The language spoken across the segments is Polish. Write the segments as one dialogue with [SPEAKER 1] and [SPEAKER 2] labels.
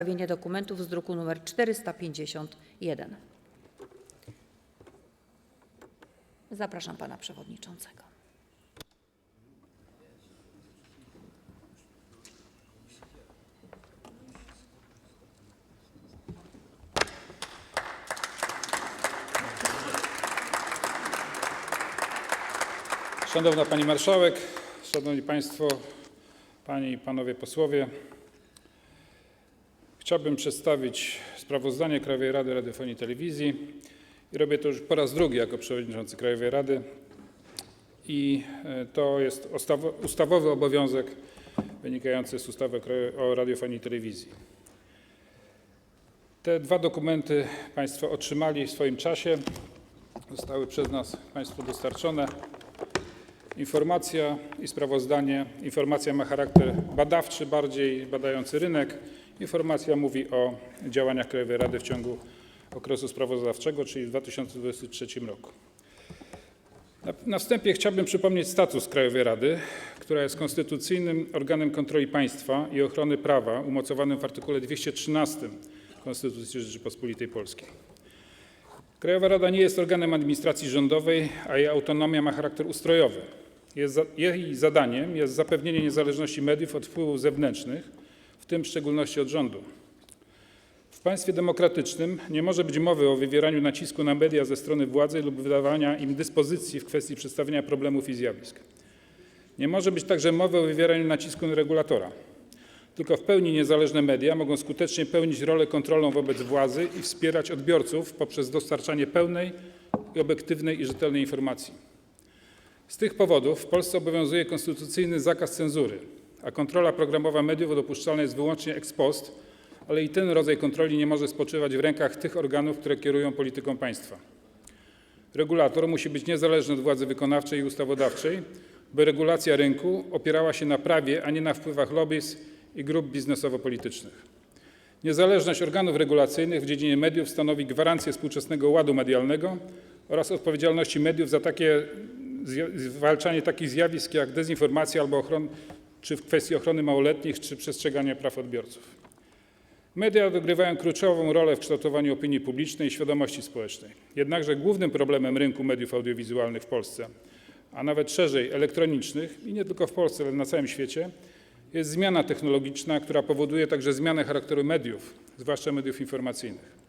[SPEAKER 1] przedstawienie dokumentów z druku nr 451. Zapraszam pana przewodniczącego.
[SPEAKER 2] Szanowna Pani Marszałek, Szanowni Państwo, Panie i Panowie Posłowie. Chciałbym przedstawić sprawozdanie Krajowej Rady Radiofonii i Telewizji i robię to już po raz drugi jako przewodniczący Krajowej Rady. I e, to jest ustawo- ustawowy obowiązek wynikający z ustawy o radiofonii i telewizji. Te dwa dokumenty Państwo otrzymali w swoim czasie. Zostały przez nas Państwu dostarczone. Informacja i sprawozdanie. Informacja ma charakter badawczy, bardziej badający rynek. Informacja mówi o działaniach Krajowej Rady w ciągu okresu sprawozdawczego, czyli w 2023 roku. Na, wstępie chciałbym przypomnieć status Krajowej Rady, która jest konstytucyjnym organem kontroli państwa i ochrony prawa umocowanym w artykule 213 Konstytucji Rzeczypospolitej Polskiej. Krajowa Rada nie jest organem administracji rządowej, a jej autonomia ma charakter ustrojowy. Jest jej zadaniem jest zapewnienie niezależności mediów od wpływów zewnętrznych, tym w szczególności od rządu. W państwie demokratycznym nie może być mowy o wywieraniu nacisku na media ze strony władzy lub wydawania im dyspozycji w kwestii przedstawiania problemów i zjawisk. Nie może być także mowy o wywieraniu nacisku na regulatora. Tylko w pełni niezależne media mogą skutecznie pełnić rolę kontrolną wobec władzy i wspierać odbiorców poprzez dostarczanie pełnej, obiektywnej i rzetelnej informacji. Z tych powodów w Polsce obowiązuje konstytucyjny zakaz cenzury, a kontrola programowa mediów dopuszczalna jest wyłącznie ex post, ale i ten rodzaj kontroli nie może spoczywać w rękach tych organów, które kierują polityką państwa. Regulator musi być niezależny od władzy wykonawczej i ustawodawczej, by regulacja rynku opierała się na prawie, a nie na wpływach lobbyz i grup biznesowo-politycznych. Niezależność organów regulacyjnych w dziedzinie mediów stanowi gwarancję współczesnego ładu medialnego oraz odpowiedzialności mediów za takie zwalczanie takich zjawisk jak dezinformacja albo ochron, czy w kwestii ochrony małoletnich, czy przestrzegania praw odbiorców. Media odgrywają kluczową rolę w kształtowaniu opinii publicznej i świadomości społecznej. Jednakże głównym problemem rynku mediów audiowizualnych w Polsce, a nawet szerzej elektronicznych i nie tylko w Polsce, ale na całym świecie, jest zmiana technologiczna, która powoduje także zmianę charakteru mediów, zwłaszcza mediów informacyjnych.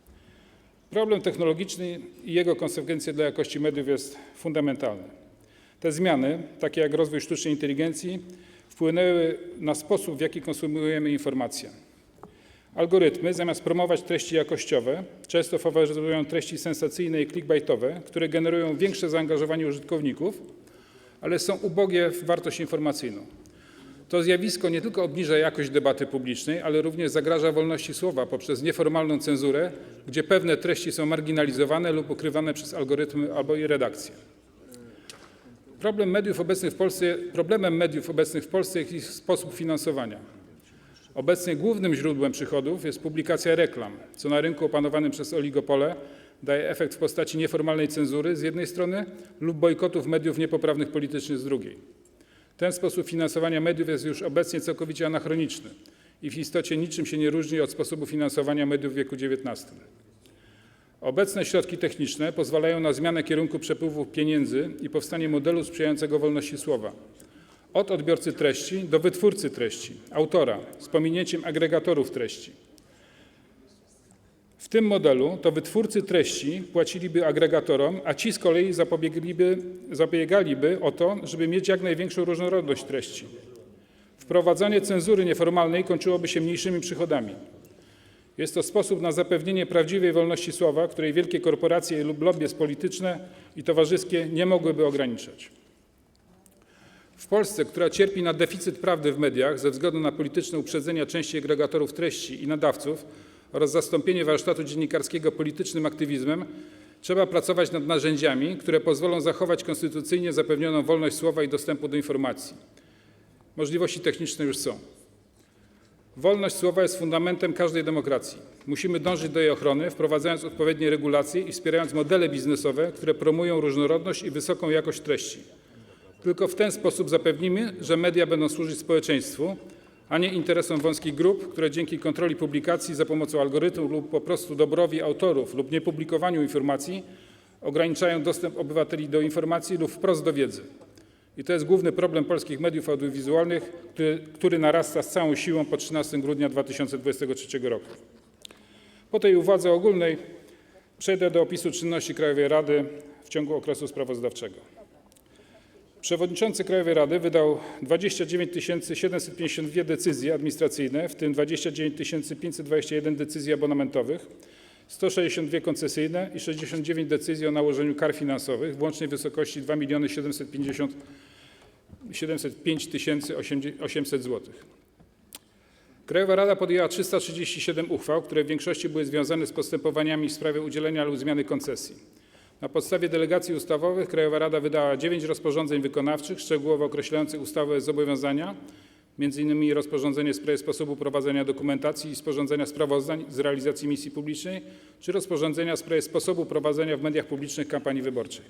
[SPEAKER 2] Problem technologiczny i jego konsekwencje dla jakości mediów jest fundamentalny. Te zmiany, takie jak rozwój sztucznej inteligencji, wpłynęły na sposób, w jaki konsumujemy informacje. Algorytmy, zamiast promować treści jakościowe, często faworyzują treści sensacyjne i clickbaitowe, które generują większe zaangażowanie użytkowników, ale są ubogie w wartość informacyjną. To zjawisko nie tylko obniża jakość debaty publicznej, ale również zagraża wolności słowa poprzez nieformalną cenzurę, gdzie pewne treści są marginalizowane lub ukrywane przez algorytmy albo i redakcje. Problem mediów obecnych w Polsce, problemem mediów obecnych w Polsce jest ich sposób finansowania. Obecnie głównym źródłem przychodów jest publikacja reklam, co na rynku opanowanym przez oligopole daje efekt w postaci nieformalnej cenzury z jednej strony lub bojkotów mediów niepoprawnych politycznie z drugiej. Ten sposób finansowania mediów jest już obecnie całkowicie anachroniczny i w istocie niczym się nie różni od sposobu finansowania mediów w wieku XIX. Obecne środki techniczne pozwalają na zmianę kierunku przepływu pieniędzy i powstanie modelu sprzyjającego wolności słowa. Od odbiorcy treści do wytwórcy treści, autora, z pominięciem agregatorów treści. W tym modelu to wytwórcy treści płaciliby agregatorom, a ci z kolei zabiegaliby o to, żeby mieć jak największą różnorodność treści. Wprowadzanie cenzury nieformalnej kończyłoby się mniejszymi przychodami. Jest to sposób na zapewnienie prawdziwej wolności słowa, której wielkie korporacje lub lobby polityczne i towarzyskie nie mogłyby ograniczać. W Polsce, która cierpi na deficyt prawdy w mediach ze względu na polityczne uprzedzenia części agregatorów treści i nadawców oraz zastąpienie warsztatu dziennikarskiego politycznym aktywizmem, trzeba pracować nad narzędziami, które pozwolą zachować konstytucyjnie zapewnioną wolność słowa i dostępu do informacji. Możliwości techniczne już są. Wolność słowa jest fundamentem każdej demokracji. Musimy dążyć do jej ochrony, wprowadzając odpowiednie regulacje i wspierając modele biznesowe, które promują różnorodność i wysoką jakość treści. Tylko w ten sposób zapewnimy, że media będą służyć społeczeństwu, a nie interesom wąskich grup, które dzięki kontroli publikacji za pomocą algorytmów lub po prostu dobrowi autorów lub niepublikowaniu informacji ograniczają dostęp obywateli do informacji lub wprost do wiedzy. I to jest główny problem polskich mediów audiowizualnych, który, narasta z całą siłą po 13 grudnia 2023 roku. Po tej uwadze ogólnej przejdę do opisu czynności Krajowej Rady w ciągu okresu sprawozdawczego. Przewodniczący Krajowej Rady wydał 29 752 decyzje administracyjne, w tym 29 521 decyzji abonamentowych, 162 koncesyjne i 69 decyzji o nałożeniu kar finansowych w łącznej wysokości 2 750 705 800 zł. Krajowa Rada podjęła 337 uchwał, które w większości były związane z postępowaniami w sprawie udzielenia lub zmiany koncesji. Na podstawie delegacji ustawowych Krajowa Rada wydała 9 rozporządzeń wykonawczych szczegółowo określających ustawowe zobowiązania, m.in. rozporządzenie w sprawie sposobu prowadzenia dokumentacji i sporządzenia sprawozdań z realizacji misji publicznej, czy rozporządzenia w sprawie sposobu prowadzenia w mediach publicznych kampanii wyborczej.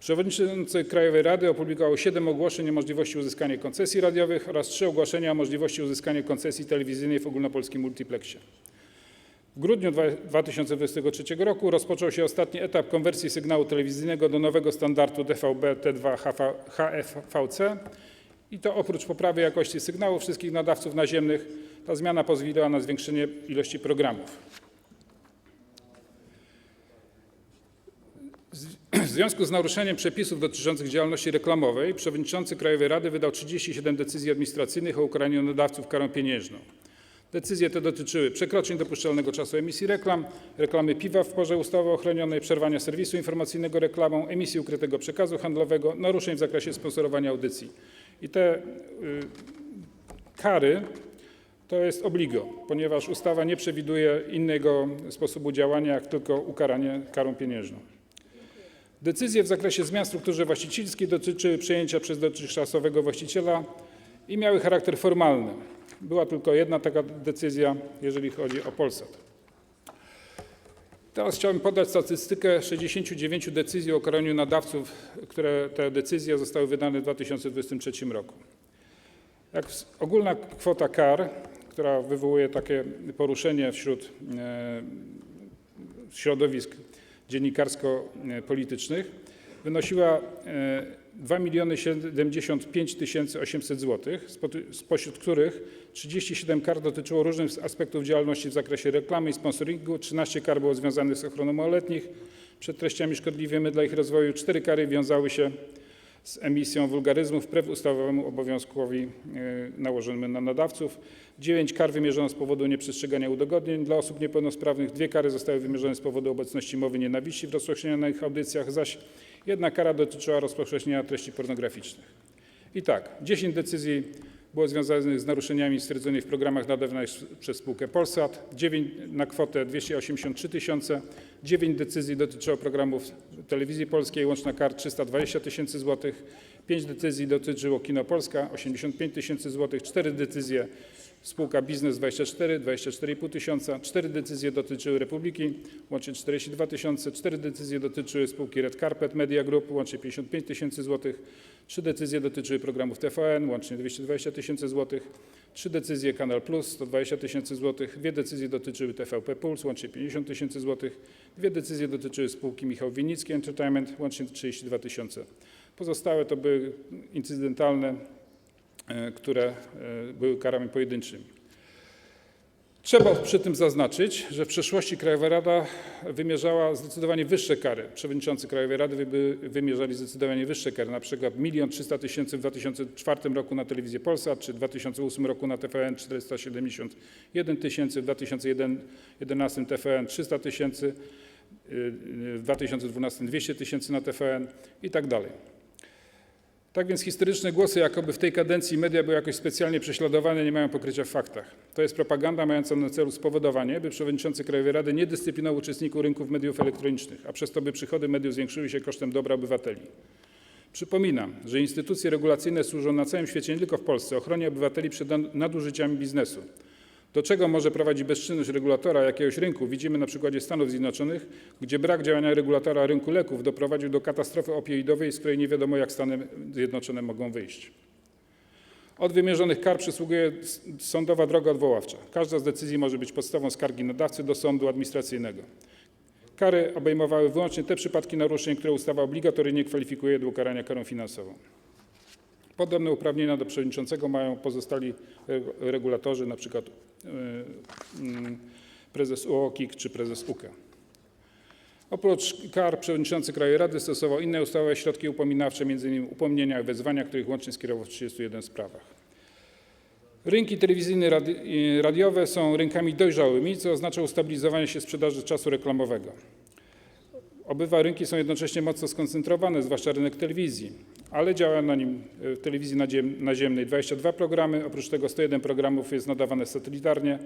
[SPEAKER 2] Przewodniczący Krajowej Rady opublikował 7 ogłoszeń o możliwości uzyskania koncesji radiowych oraz 3 ogłoszenia o możliwości uzyskania koncesji telewizyjnej w ogólnopolskim multiplexie. W grudniu 2023 roku rozpoczął się ostatni etap konwersji sygnału telewizyjnego do nowego standardu DVB T2 HFVC i to oprócz poprawy jakości sygnału wszystkich nadawców naziemnych ta zmiana pozwoliła na zwiększenie ilości programów. W związku z naruszeniem przepisów dotyczących działalności reklamowej przewodniczący Krajowej Rady wydał 37 decyzji administracyjnych o ukaraniu nadawców karą pieniężną. Decyzje te dotyczyły przekroczeń dopuszczalnego czasu emisji reklam, reklamy piwa w porze ustawy ochronionej, przerwania serwisu informacyjnego reklamą, emisji ukrytego przekazu handlowego, naruszeń w zakresie sponsorowania audycji. I te y, kary to jest obligo, ponieważ ustawa nie przewiduje innego sposobu działania, jak tylko ukaranie karą pieniężną. Decyzje w zakresie zmian w strukturze właścicielskiej dotyczyły przejęcia przez dotychczasowego właściciela i miały charakter formalny. Była tylko jedna taka decyzja, jeżeli chodzi o Polsat. Teraz chciałbym podać statystykę 69 decyzji o karaniu nadawców, które zostały wydane w 2023 roku. Jak ogólna kwota kar, która wywołuje takie poruszenie wśród e, środowisk dziennikarsko-politycznych, wynosiła e, 2 075 800 zł, spośród których 37 kar dotyczyło różnych aspektów działalności w zakresie reklamy i sponsoringu, 13 kar było związanych z ochroną małoletnich przed treściami szkodliwymi dla ich rozwoju, 4 kary wiązały się z emisją wulgaryzmów wbrew ustawowemu obowiązkowi e, nałożonemu na nadawców. 9 kar wymierzono z powodu nieprzestrzegania udogodnień dla osób niepełnosprawnych, dwie kary zostały wymierzone z powodu obecności mowy nienawiści w rozpowszechnianych audycjach, zaś jedna kara dotyczyła rozpowszechniania treści pornograficznych. I tak, 10 decyzji było związanych z naruszeniami stwierdzonymi w programach nadawanych przez spółkę Polsat, 9 na kwotę 283 tysiące, 9 decyzji dotyczyło programów telewizji polskiej, łączna kar 320 tysięcy złotych, 5 decyzji dotyczyło Kino Polska, 85 tysięcy złotych, 4 decyzje spółka Biznes 24, 24,5 tysiąca, 4 decyzje dotyczyły Republiki, łącznie 42 tysiące, 4 decyzje dotyczyły spółki Red Carpet Media Group, łącznie 55 tysięcy złotych, 3 decyzje dotyczyły programów TVN, łącznie 220 tysięcy złotych, 3 decyzje Kanal Plus, 120 tysięcy złotych, 2 decyzje dotyczyły TVP Puls, łącznie 50 tysięcy złotych, 2 decyzje dotyczyły spółki Michał Winnicki Entertainment, łącznie 32 tysiące. Pozostałe to były incydentalne, które e, były karami pojedynczymi. Trzeba przy tym zaznaczyć, że w przeszłości Krajowa Rada wymierzała zdecydowanie wyższe kary. Przewodniczący Krajowej Rady wy, wymierzali zdecydowanie wyższe kary, na przykład 1 300 tysięcy w 2004 roku na telewizję Polsat, czy w 2008 roku na TVN 471 tysięcy, w 2011 TVN 300 tysięcy, w 2012 200 tysięcy na TVN i tak dalej. Tak więc historyczne głosy, jakoby w tej kadencji media były jakoś specjalnie prześladowane, nie mają pokrycia w faktach. To jest propaganda mająca na celu spowodowanie, by przewodniczący Krajowej Rady nie dyscyplinował uczestników rynków mediów elektronicznych, a przez to by przychody mediów zwiększyły się kosztem dobra obywateli. Przypominam, że instytucje regulacyjne służą na całym świecie, nie tylko w Polsce, ochronie obywateli przed nadużyciami biznesu. Do czego może prowadzić bezczynność regulatora jakiegoś rynku? Widzimy na przykładzie Stanów Zjednoczonych, gdzie brak działania regulatora rynku leków doprowadził do katastrofy opioidowej, z której nie wiadomo, jak Stany Zjednoczone mogą wyjść. Od wymierzonych kar przysługuje sądowa droga odwoławcza. Każda z decyzji może być podstawą skargi nadawcy do sądu administracyjnego. Kary obejmowały wyłącznie te przypadki naruszeń, które ustawa obligatoryjnie kwalifikuje do ukarania karą finansową. Podobne uprawnienia do przewodniczącego mają pozostali re- regulatorzy, np. y, mm, prezes UOKiK czy prezes UKE. Oprócz kar przewodniczący Krajowej Rady stosował inne ustawowe środki upominawcze, m.in. upomnienia i wezwania, których łącznie skierował w 31 sprawach. Rynki telewizyjne i radiowe są rynkami dojrzałymi, co oznacza ustabilizowanie się sprzedaży czasu reklamowego. Obydwa rynki są jednocześnie mocno skoncentrowane, zwłaszcza rynek telewizji, ale działa na nim e, w telewizji naziemnej 22 programy, oprócz tego 101 programów jest nadawane satelitarnie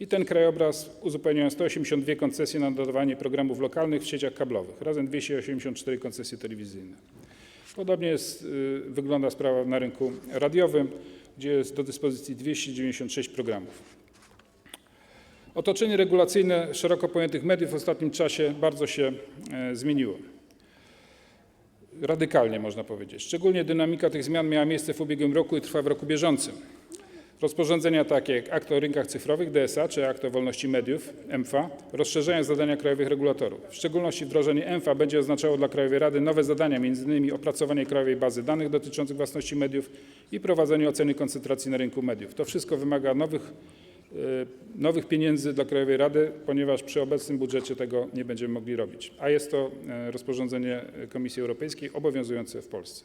[SPEAKER 2] i ten krajobraz uzupełniają 182 koncesje na nadawanie programów lokalnych w sieciach kablowych, razem 284 koncesje telewizyjne. Podobnie y, wygląda sprawa na rynku radiowym, gdzie jest do dyspozycji 296 programów. Otoczenie regulacyjne szeroko pojętych mediów w ostatnim czasie bardzo się e, zmieniło. Radykalnie można powiedzieć. Szczególnie dynamika tych zmian miała miejsce w ubiegłym roku i trwa w roku bieżącym. Rozporządzenia takie jak Akt o rynkach cyfrowych DSA czy Akt o wolności mediów MFA rozszerzają zadania krajowych regulatorów. W szczególności wdrożenie MFA będzie oznaczało dla Krajowej Rady nowe zadania, m.in. opracowanie krajowej bazy danych dotyczących własności mediów i prowadzenie oceny koncentracji na rynku mediów. To wszystko wymaga nowych, nowych pieniędzy dla Krajowej Rady, ponieważ przy obecnym budżecie tego nie będziemy mogli robić. A jest to e, rozporządzenie Komisji Europejskiej obowiązujące w Polsce.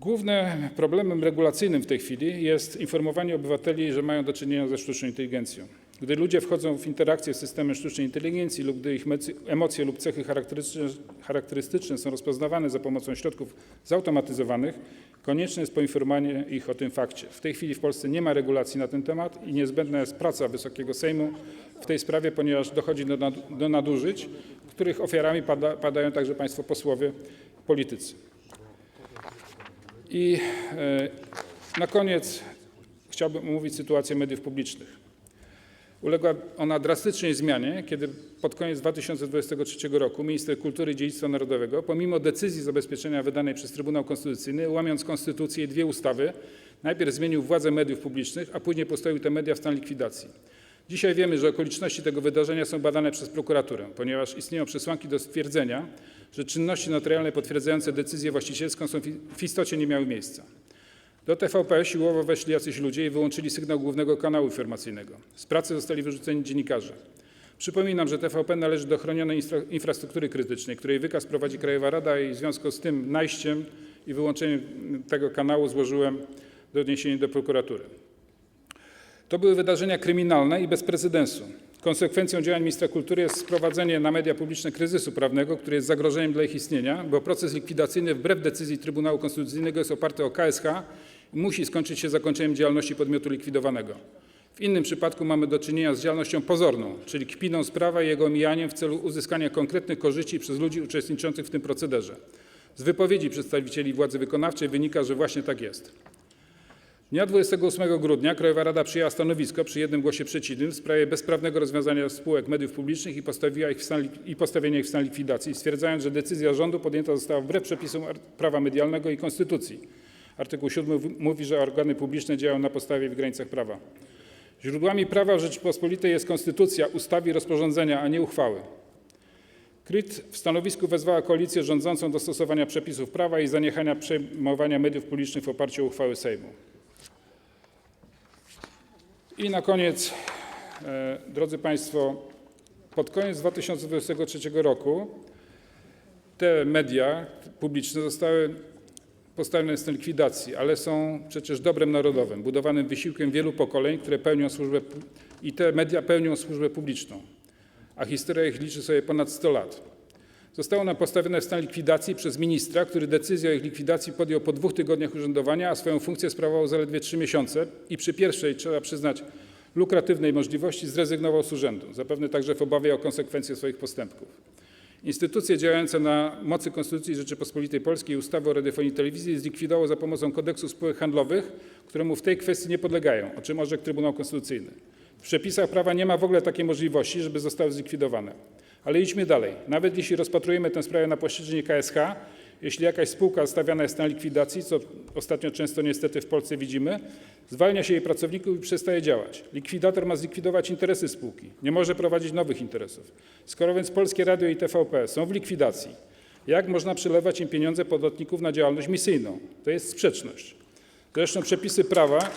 [SPEAKER 2] Głównym problemem regulacyjnym w tej chwili jest informowanie obywateli, że mają do czynienia ze sztuczną inteligencją. Gdy ludzie wchodzą w interakcję z systemem sztucznej inteligencji lub gdy ich emocje lub cechy charakterystyczne, są rozpoznawane za pomocą środków zautomatyzowanych, konieczne jest poinformowanie ich o tym fakcie. W tej chwili w Polsce nie ma regulacji na ten temat i niezbędna jest praca Wysokiego Sejmu w tej sprawie, ponieważ dochodzi do, nad, do nadużyć, których ofiarami pada, padają także państwo posłowie, politycy. I e, na koniec chciałbym omówić sytuację mediów publicznych. Uległa ona drastycznej zmianie, kiedy pod koniec 2023 roku minister kultury i dziedzictwa narodowego, pomimo decyzji zabezpieczenia wydanej przez Trybunał Konstytucyjny, łamiąc konstytucję i dwie ustawy, najpierw zmienił władzę mediów publicznych, a później postawił te media w stan likwidacji. Dzisiaj wiemy, że okoliczności tego wydarzenia są badane przez prokuraturę, ponieważ istnieją przesłanki do stwierdzenia, że czynności notarialne potwierdzające decyzję właścicielską w istocie nie miały miejsca. Do TVP siłowo weszli jacyś ludzie i wyłączyli sygnał głównego kanału informacyjnego. Z pracy zostali wyrzuceni dziennikarze. Przypominam, że TVP należy do chronionej infrastruktury krytycznej, której wykaz prowadzi Krajowa Rada i w związku z tym najściem i wyłączeniem tego kanału złożyłem doniesienie do prokuratury. To były wydarzenia kryminalne i bez precedensu. Konsekwencją działań ministra kultury jest sprowadzenie na media publiczne kryzysu prawnego, który jest zagrożeniem dla ich istnienia, bo proces likwidacyjny wbrew decyzji Trybunału Konstytucyjnego jest oparty o KSH musi skończyć się zakończeniem działalności podmiotu likwidowanego. W innym przypadku mamy do czynienia z działalnością pozorną, czyli kpiną z prawa i jego omijaniem w celu uzyskania konkretnych korzyści przez ludzi uczestniczących w tym procederze. Z wypowiedzi przedstawicieli władzy wykonawczej wynika, że właśnie tak jest. Dnia 28 grudnia Krajowa Rada przyjęła stanowisko przy jednym głosie przeciwnym w sprawie bezprawnego rozwiązania spółek mediów publicznych i, postawiła ich w stan, i postawienia ich w stan likwidacji, stwierdzając, że decyzja rządu podjęta została wbrew przepisom prawa medialnego i konstytucji. Artykuł 7 w- mówi, że organy publiczne działają na podstawie i w granicach prawa. Źródłami prawa w Rzeczypospolitej jest konstytucja, ustawy i rozporządzenia, a nie uchwały. KRIT w stanowisku wezwała koalicję rządzącą do stosowania przepisów prawa i zaniechania przejmowania mediów publicznych w oparciu o uchwały Sejmu. I na koniec, e, drodzy Państwo, pod koniec 2023 roku te media publiczne zostały stan likwidacji, ale są przecież dobrem narodowym, budowanym wysiłkiem wielu pokoleń, które pełnią służbę pu- i te media pełnią służbę publiczną, a historia ich liczy sobie ponad 100 lat. Zostało one postawione w stan likwidacji przez ministra, który decyzję o ich likwidacji podjął po dwóch tygodniach urzędowania, a swoją funkcję sprawował zaledwie trzy miesiące i przy pierwszej, trzeba przyznać, lukratywnej możliwości zrezygnował z urzędu, zapewne także w obawie o konsekwencje swoich postępków. Instytucje działające na mocy Konstytucji Rzeczypospolitej Polskiej i ustawy o radiofonii i telewizji zlikwidowało za pomocą kodeksu spółek handlowych, któremu w tej kwestii nie podlegają, o czym orzekł Trybunał Konstytucyjny. W przepisach prawa nie ma w ogóle takiej możliwości, żeby zostały zlikwidowane. Ale idźmy dalej. Nawet jeśli rozpatrujemy tę sprawę na posiedzeniu KSH Jeśli jakaś spółka stawiana jest na likwidacji, co ostatnio często niestety w Polsce widzimy, zwalnia się jej pracowników i przestaje działać. Likwidator ma zlikwidować interesy spółki, nie może prowadzić nowych interesów. Skoro więc Polskie Radio i TVP są w likwidacji, jak można przelewać im pieniądze podatników na działalność misyjną? To jest sprzeczność. Zresztą przepisy prawa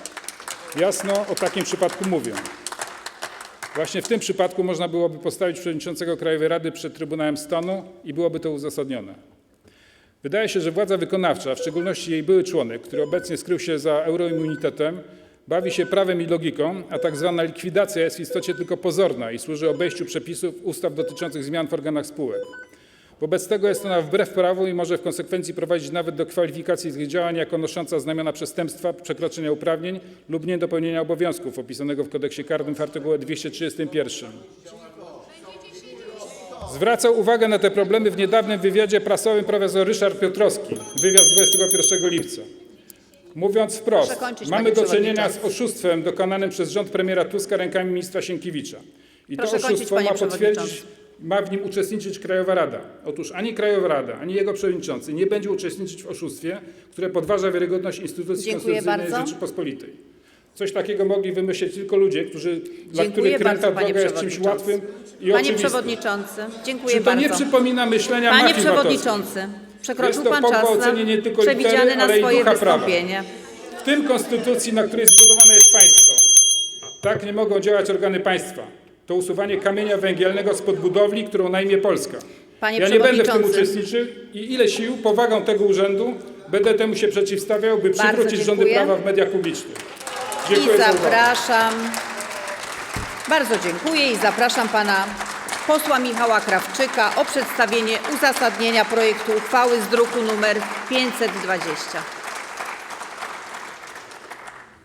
[SPEAKER 2] jasno o takim przypadku mówią. Właśnie w tym przypadku można byłoby postawić przewodniczącego Krajowej Rady przed Trybunałem Stanu i byłoby to uzasadnione. Wydaje się, że władza wykonawcza, w szczególności jej były członek, który obecnie skrył się za euroimmunitetem, bawi się prawem i logiką, a tak zwana likwidacja jest w istocie tylko pozorna i służy obejściu przepisów ustaw dotyczących zmian w organach spółek. Wobec tego jest ona wbrew prawu i może w konsekwencji prowadzić nawet do kwalifikacji tych działań jako nosząca znamiona przestępstwa, przekroczenia uprawnień lub niedopełnienia obowiązków opisanego w kodeksie karnym w artykule 231. Zwracał uwagę na te problemy w niedawnym wywiadzie prasowym profesor Ryszard Piotrowski, wywiad z 21 lipca. Mówiąc wprost,
[SPEAKER 1] kończyć,
[SPEAKER 2] mamy do czynienia z oszustwem dokonanym przez rząd premiera Tuska rękami ministra Sienkiewicza. I
[SPEAKER 1] Proszę
[SPEAKER 2] to
[SPEAKER 1] kończyć,
[SPEAKER 2] oszustwo
[SPEAKER 1] panie
[SPEAKER 2] ma potwierdzić, ma w nim uczestniczyć Krajowa Rada. Otóż ani Krajowa Rada, ani jego przewodniczący nie będzie uczestniczyć w oszustwie, które podważa wiarygodność instytucji
[SPEAKER 1] Dziękuję
[SPEAKER 2] konstytucyjnej
[SPEAKER 1] bardzo.
[SPEAKER 2] Rzeczypospolitej. Coś takiego mogli wymyślić tylko ludzie, którzy, dla
[SPEAKER 1] Dziękuję
[SPEAKER 2] których kręta
[SPEAKER 1] bardzo, panie
[SPEAKER 2] droga jest czymś
[SPEAKER 1] przewodniczący.
[SPEAKER 2] łatwym i
[SPEAKER 1] Panie
[SPEAKER 2] oczywistym.
[SPEAKER 1] przewodniczący, dziękuję
[SPEAKER 2] Czy to
[SPEAKER 1] bardzo.
[SPEAKER 2] nie przypomina myślenia
[SPEAKER 1] Panie
[SPEAKER 2] mafii VAT-owskiej?
[SPEAKER 1] przewodniczący, przekroczył
[SPEAKER 2] Jest to
[SPEAKER 1] pan czas
[SPEAKER 2] pogwałcenie nie tylko
[SPEAKER 1] przewidziany
[SPEAKER 2] litery,
[SPEAKER 1] na
[SPEAKER 2] ale i
[SPEAKER 1] swoje
[SPEAKER 2] ducha prawa.
[SPEAKER 1] wystąpienie.
[SPEAKER 2] W tym konstytucji, na której zbudowane jest państwo. Tak nie mogą działać organy państwa. To usuwanie kamienia węgielnego spod budowli, którą najmie Polska.
[SPEAKER 1] Panie
[SPEAKER 2] ja nie będę w tym
[SPEAKER 1] przewodniczący.
[SPEAKER 2] uczestniczył i ile sił, powagą tego urzędu będę temu się przeciwstawiał, by przywrócić rządy
[SPEAKER 1] dziękuję.
[SPEAKER 2] prawa w mediach publicznych.
[SPEAKER 1] I
[SPEAKER 2] Dziękuję uwagę.
[SPEAKER 1] zapraszam, bardzo dziękuję i zapraszam pana posła Michała Krawczyka o przedstawienie uzasadnienia projektu uchwały z druku nr 520.